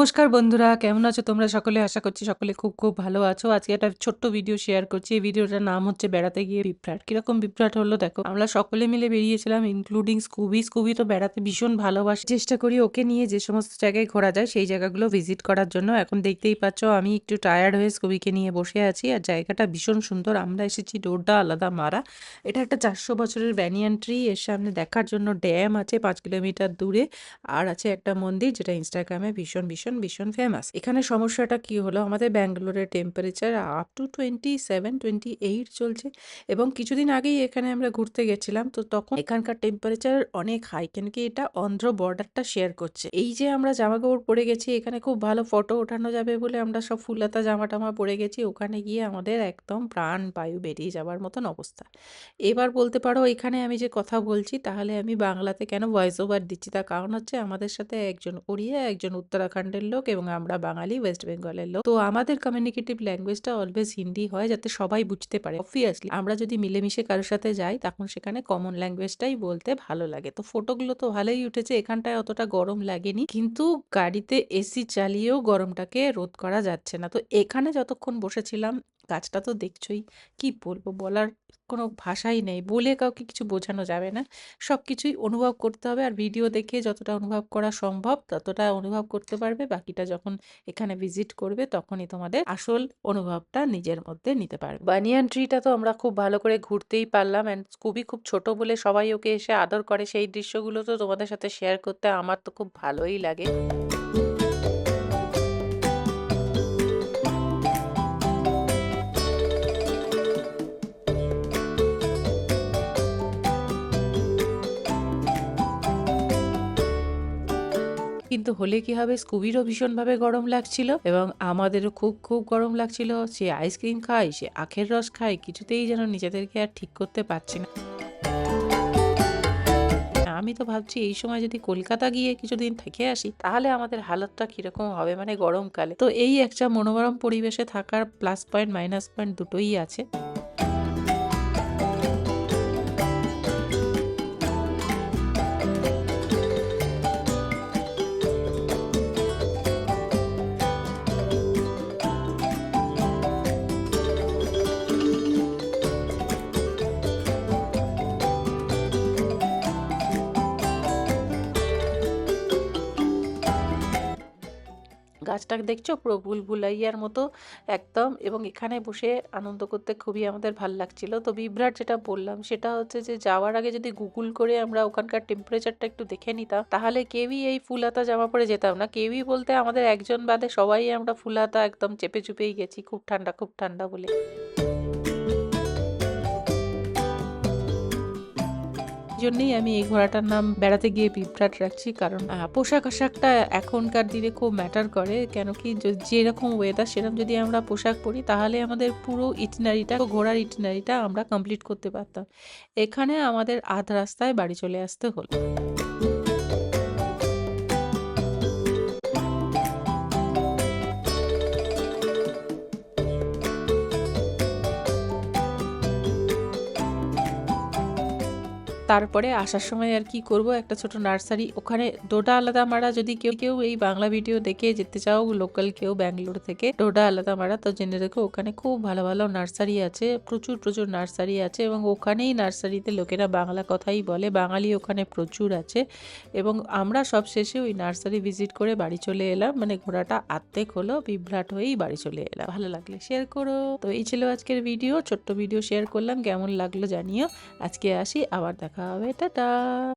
নমস্কার বন্ধুরা, কেমন আছো তোমরা? সকলে আশা করছি সকলে খুব খুব ভালো আছো। আজকে একটা ছোট্ট ভিডিও শেয়ার করছি। এই ভিডিওটার নাম হচ্ছে বেড়াতে গিয়ে বিভ্রাট। কীরকম বিভ্রাট হলো দেখো, আমরা সকলে মিলে বেরিয়েছিলাম ইনক্লুডিং স্কুবি স্কুবি তো বেড়াতে ভীষণ ভালোবাসি। চেষ্টা করি ওকে নিয়ে যে সমস্ত জায়গায় ঘোরা যায়, সেই জায়গাগুলো ভিজিট করার জন্য। এখন দেখতেই পাচ্ছ, আমি একটু টায়ার্ড হয়ে স্কুবিকে নিয়ে বসে আছি। আর জায়গাটা ভীষণ সুন্দর। আমরা এসেছি ডোরটা আলাদা মারা। এটা একটা চারশো বছরের ব্যানিয়ান ট্রি এর সামনে দেখার জন্য ড্যাম আছে, পাঁচ কিলোমিটার দূরে। আর আছে একটা মন্দির, যেটা ইনস্টাগ্রামে ভীষণ ভীষণ ভীষণ ভীষণ ফেমাস এখানে সমস্যাটা কি হলো? আমাদের ব্যাঙ্গালোরের temperature up to twenty seven twenty eight চলছে এবং কিছুদিন আগেই এখানে আমরা ঘুরতে গেছিলাম, তো তখন এখানকার টেম্পারেচার অনেক হাই কেন কি এটা অন্ধ্র বর্ডারটা শেয়ার করছে। এই যে আমরা জামা কাপড় পরে গেছি, এখানে খুব ভালো ফটো ওঠানো যাবে বলে আমরা সব ফুলাতা জামা টামা পরে গেছি, ওখানে গিয়ে আমাদের একদম প্রাণ বায়ু বেরিয়ে যাওয়ার মতন অবস্থা। এবার বলতে পারো, এখানে আমি যে কথা বলছি, তাহলে আমি বাংলাতে কেন ভয়েস ওভার দিচ্ছি? তার কারণ হচ্ছে আমাদের সাথে একজন ওড়িয়া, একজন উত্তরাখণ্ডের লোক এবং আমরা বাঙালি ওয়েস্ট বেঙ্গলের লোক। তো আমাদের কমিউনিকেটিভ ল্যাঙ্গুয়েজটা অলওয়েজ হিন্দি হয় যাতে সবাই বুঝতে পারে। অবভিয়াসলি আমরা যদি মিলেমিশে কারোর সাথে যাই, তখন সেখানে কমন ল্যাঙ্গুয়েজটাই বলতে ভালো লাগে। তো ফটোগুলো তো ভালোই উঠেছে, এখানটায় অতটা গরম লাগেনি। কিন্তু গাড়িতে এসি চালিয়েও গরমটাকে রোধ করা যাচ্ছে না। তো এখানে যতক্ষণ বসেছিলাম গাছটা তো দেখছোই। কি বলব? বলার কোনো ভাষাই নেই। বলে কাউকে কিছু বোঝানো যাবে না। সব কিছুই অনুভব করতে হবে। আর ভিডিও দেখে যতটা অনুভব করা সম্ভব, ততটা অনুভব করতে পারবে। বাকিটা যখন এখানে ভিজিট করবে, তখনই তোমাদের আসল অনুভবটা নিজের মধ্যে নিতে পারবে। বানিয়ান ট্রিটা তো আমরা খুব ভালো করে ঘুরতেই পারলাম। অ্যান্ড খুবই খুব ছোট বলে সবাই ওকে এসে আদর করে। সেই দৃশ্যগুলো তো তোমাদের সাথে শেয়ার করতে আমার তো খুব ভালোই লাগে। কিন্তু হলে কি হবে? স্কুবিরও ভীষণভাবে গরম লাগছিল এবং আমাদেরও খুব খুব গরম লাগছিল। সে আইসক্রিম খায়, সে আখের রস খায়, কিছুতেই যেন নিজেদেরকে আর ঠিক করতে পারছি না। আমি তো ভাবছি এই সময় যদি কলকাতা গিয়ে কিছুদিন থেকে আসি, তাহলে আমাদের হালতটা কীরকম হবে? মানে গরমকালে। তো এই একটা মনোরম পরিবেশে থাকার প্লাস পয়েন্ট মাইনাস পয়েন্ট দুটোই আছে। গাছটাকে দেখছ পুরো বুলবুলাইয়ার মতো একদম এবং এখানে বসে আনন্দ করতে খুবই আমাদের ভালো লাগছিল। তো বিভ্রাট যেটা বললাম সেটা হচ্ছে যে যাওয়ার আগে যদি গুগল করে আমরা ওখানকার টেম্পারেচারটা একটু দেখে নিতাম, তাহলে কেউই এই ফুল হাতা জামা পরে যেতাম না। কেউই বলতে আমাদের একজন বাদে সবাই আমরা ফুল হাতা একদম চেপে চুপেই গেছি, খুব ঠান্ডা খুব ঠান্ডা বলে। জন্যই আমি এই ঘোড়াটার নাম বেড়াতে গিয়ে পিঁপড়াট রাখছি, কারণ পোশাক আশাকটা এখনকার দিনে খুব ম্যাটার করে। কেন কি যেরকম ওয়েদার সেরকম যদি আমরা পোশাক পরি, তাহলে আমাদের পুরো ইটিনারিটা ঘোড়ার ইটনারিটা আমরা কমপ্লিট করতে পারতাম। এখানে আমাদের আধ রাস্তায় বাড়ি চলে আসতে হলো। তারপরে আসার সময় আর কি করব? একটা ছোট নার্সারি। ওখানে ডোডা আলাদা মারা যদি কেউ কেউ এই বাংলা ভিডিও দেখে যেতে চাও লোকাল কেউ ব্যাঙ্গালোর থেকে, ডোডা আলাদা মারা, তো জেনে রেখো ওখানে খুব ভালো ভালো নার্সারি আছে, প্রচুর প্রচুর নার্সারি আছে এবং ওখানেই নার্সারিতে লোকেরা বাংলা কথাই বলে, বাঙালি ওখানে প্রচুর আছে এবং আমরা সব শেষে ওই নার্সারি ভিজিট করে বাড়ি চলে এলাম। মানে ঘোড়াটা আর্ধেক হলো, বিভ্রাট হয়েই বাড়ি চলে এলাম। ভালো লাগলে শেয়ার করো। তো এই ছিল আজকের ভিডিও, ছোট্ট ভিডিও শেয়ার করলাম, কেমন লাগল জানিও। আজকে আসি, আবার দেখা হবে টাটা